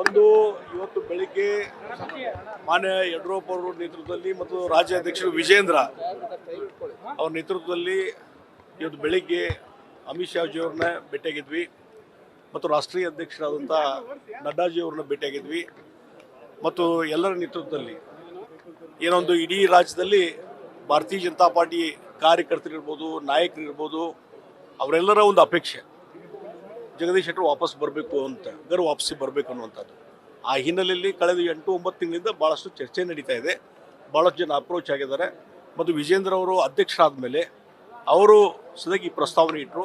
ಒಂದು, ಇವತ್ತು ಬೆಳಿಗ್ಗೆ ಮಾನ್ಯ ಯಡಿಯೂರಪ್ಪ ಅವರ ನೇತೃತ್ವದಲ್ಲಿ ಮತ್ತು ರಾಜ್ಯ ಅಧ್ಯಕ್ಷರು ವಿಜೇಂದ್ರ ಅವ್ರ ನೇತೃತ್ವದಲ್ಲಿ ಇವತ್ತು ಬೆಳಿಗ್ಗೆ ಅಮಿತ್ ಶಾಜಿ ಅವ್ರನ್ನ ಭೇಟಿಯಾಗಿದ್ವಿ ಮತ್ತು ರಾಷ್ಟ್ರೀಯ ಅಧ್ಯಕ್ಷರಾದಂಥ ನಡ್ಡಾಜಿ ಅವ್ರನ್ನ ಭೇಟಿಯಾಗಿದ್ವಿ ಮತ್ತು ಎಲ್ಲರ ನೇತೃತ್ವದಲ್ಲಿ. ಏನೊಂದು ಇಡೀ ರಾಜ್ಯದಲ್ಲಿ ಭಾರತೀಯ ಜನತಾ ಪಾರ್ಟಿ ಕಾರ್ಯಕರ್ತರಿರ್ಬೋದು, ನಾಯಕರಿರ್ಬೋದು, ಅವರೆಲ್ಲರ ಒಂದು ಅಪೇಕ್ಷೆ. ಜಗದೀಶ್ ಶೆಟ್ಟರು ವಾಪಸ್ ಬರಬೇಕು ಅಂತ, ಗರು ವಾಪಸ್ಸಿ ಬರಬೇಕು ಅನ್ನುವಂಥದ್ದು. ಆ ಹಿನ್ನೆಲೆಯಲ್ಲಿ ಕಳೆದ ಎಂಟು ಒಂಬತ್ತು ತಿಂಗಳಿಂದ ಭಾಳಷ್ಟು ಚರ್ಚೆ ನಡೀತಾ ಇದೆ. ಭಾಳಷ್ಟು ಜನ ಅಪ್ರೋಚ್ ಆಗಿದ್ದಾರೆ. ಮತ್ತು ವಿಜೇಂದ್ರ ಅವರು ಅಧ್ಯಕ್ಷರಾದ ಮೇಲೆ ಅವರು ಸದಾಗಿ ಈ ಪ್ರಸ್ತಾವನೆ ಇಟ್ಟರು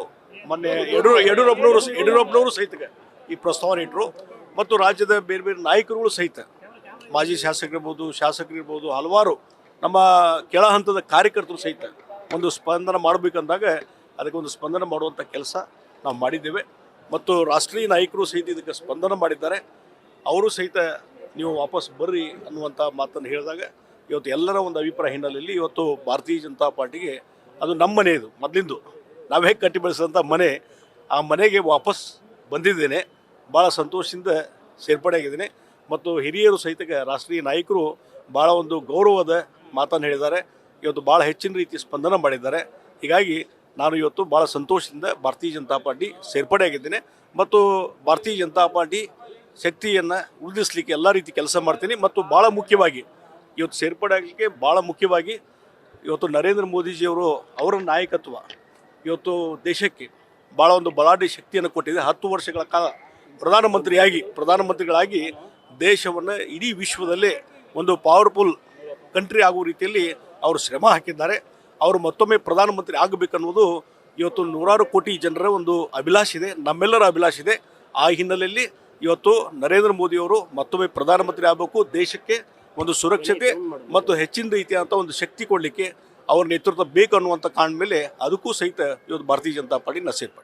ಮೊನ್ನೆ ಯಡಿಯೂರು, ಯಡಿಯೂರಪ್ಪನವರು ಯಡಿಯೂರಪ್ಪನವರು ಸಹಿತ ಈ ಪ್ರಸ್ತಾವನೆ ಇಟ್ಟರು ಮತ್ತು ರಾಜ್ಯದ ಬೇರೆ ಬೇರೆ ನಾಯಕರುಗಳು ಸಹಿತ, ಮಾಜಿ ಶಾಸಕರಿರ್ಬೋದು ಶಾಸಕರಿರ್ಬೋದು, ಹಲವಾರು ನಮ್ಮ ಕೆಳ ಹಂತದ ಕಾರ್ಯಕರ್ತರು ಸಹಿತ ಒಂದು ಸ್ಪಂದನ ಮಾಡಬೇಕಂದಾಗ ಅದಕ್ಕೆ ಒಂದು ಸ್ಪಂದನ ಮಾಡುವಂಥ ಕೆಲಸ ನಾವು ಮಾಡಿದ್ದೇವೆ. ಮತ್ತು ರಾಷ್ಟ್ರೀಯ ನಾಯಕರು ಸಹಿತ ಇದಕ್ಕೆ ಸ್ಪಂದನ ಮಾಡಿದ್ದಾರೆ. ಅವರು ಸಹಿತ ನೀವು ವಾಪಸ್ ಬರ್ರಿ ಅನ್ನುವಂಥ ಮಾತನ್ನು ಹೇಳಿದಾಗ ಇವತ್ತು ಎಲ್ಲರ ಒಂದು ಅಭಿಪ್ರಾಯ ಹಿನ್ನೆಲೆಯಲ್ಲಿ ಇವತ್ತು ಭಾರತೀಯ ಜನತಾ ಪಾರ್ಟಿಗೆ ಅದು ನಮ್ಮ ಮನೆ ಇದು ಮೊದಲಿಂದು. ನಾವು ಹೇಗೆ ಕಟ್ಟಿ ಬೆಳೆಸಿದಂಥ ಮನೆ, ಆ ಮನೆಗೆ ವಾಪಸ್ ಬಂದಿದ್ದೇನೆ. ಭಾಳ ಸಂತೋಷದಿಂದ ಸೇರ್ಪಡೆಯಾಗಿದ್ದೇನೆ ಮತ್ತು ಹಿರಿಯರು ಸಹಿತ ರಾಷ್ಟ್ರೀಯ ನಾಯಕರು ಭಾಳ ಒಂದು ಗೌರವದ ಮಾತನ್ನು ಹೇಳಿದ್ದಾರೆ. ಇವತ್ತು ಭಾಳ ಹೆಚ್ಚಿನ ರೀತಿ ಸ್ಪಂದನ ಮಾಡಿದ್ದಾರೆ. ಹೀಗಾಗಿ ನಾನು ಇವತ್ತು ಭಾಳ ಸಂತೋಷದಿಂದ ಭಾರತೀಯ ಜನತಾ ಪಾರ್ಟಿ ಸೇರ್ಪಡೆಯಾಗಿದ್ದೇನೆ ಮತ್ತು ಭಾರತೀಯ ಜನತಾ ಪಾರ್ಟಿ ಶಕ್ತಿಯನ್ನು ಉಳಿದಿಸ್ಲಿಕ್ಕೆ ಎಲ್ಲ ರೀತಿ ಕೆಲಸ ಮಾಡ್ತೀನಿ. ಮತ್ತು ಭಾಳ ಮುಖ್ಯವಾಗಿ ಇವತ್ತು ಸೇರ್ಪಡೆ ಆಗಲಿಕ್ಕೆ ಭಾಳ ಮುಖ್ಯವಾಗಿ ಇವತ್ತು ನರೇಂದ್ರ ಮೋದಿಜಿಯವರು ಅವರ ನಾಯಕತ್ವ ಇವತ್ತು ದೇಶಕ್ಕೆ ಭಾಳ ಒಂದು ಬಲಾಢ್ಯ ಶಕ್ತಿಯನ್ನು ಕೊಟ್ಟಿದೆ. ಹತ್ತು ವರ್ಷಗಳ ಕಾಲ ಪ್ರಧಾನಮಂತ್ರಿಯಾಗಿ, ಪ್ರಧಾನಮಂತ್ರಿಗಳಾಗಿ ದೇಶವನ್ನು ಇಡೀ ವಿಶ್ವದಲ್ಲೇ ಒಂದು ಪವರ್ಫುಲ್ ಕಂಟ್ರಿ ಆಗುವ ರೀತಿಯಲ್ಲಿ ಅವರು ಶ್ರಮ ಹಾಕಿದ್ದಾರೆ. ಅವರು ಮತ್ತೊಮ್ಮೆ ಪ್ರಧಾನಮಂತ್ರಿ ಆಗಬೇಕನ್ನುವುದು ಇವತ್ತು ನೂರಾರು ಕೋಟಿ ಜನರ ಒಂದು ಅಭಿಲಾಷಿದೆ ನಮ್ಮೆಲ್ಲರ ಅಭಿಲಾಷಿದೆ ಆ ಹಿನ್ನೆಲೆಯಲ್ಲಿ ಇವತ್ತು ನರೇಂದ್ರ ಮೋದಿಯವರು ಮತ್ತೊಮ್ಮೆ ಪ್ರಧಾನಮಂತ್ರಿ ಆಗಬೇಕು, ದೇಶಕ್ಕೆ ಒಂದು ಸುರಕ್ಷತೆ ಮತ್ತು ಹೆಚ್ಚಿನ ರೀತಿಯಾದಂಥ ಒಂದು ಶಕ್ತಿ ಕೊಡಲಿಕ್ಕೆ ಅವ್ರ ನೇತೃತ್ವ ಬೇಕು ಅನ್ನುವಂಥ ಕಾರಣ ಮೇಲೆ ಅದಕ್ಕೂ ಸಹಿತ ಇವತ್ತು ಭಾರತೀಯ ಜನತಾ ಪಾರ್ಟಿ ಸೇರ್ಪಡೆ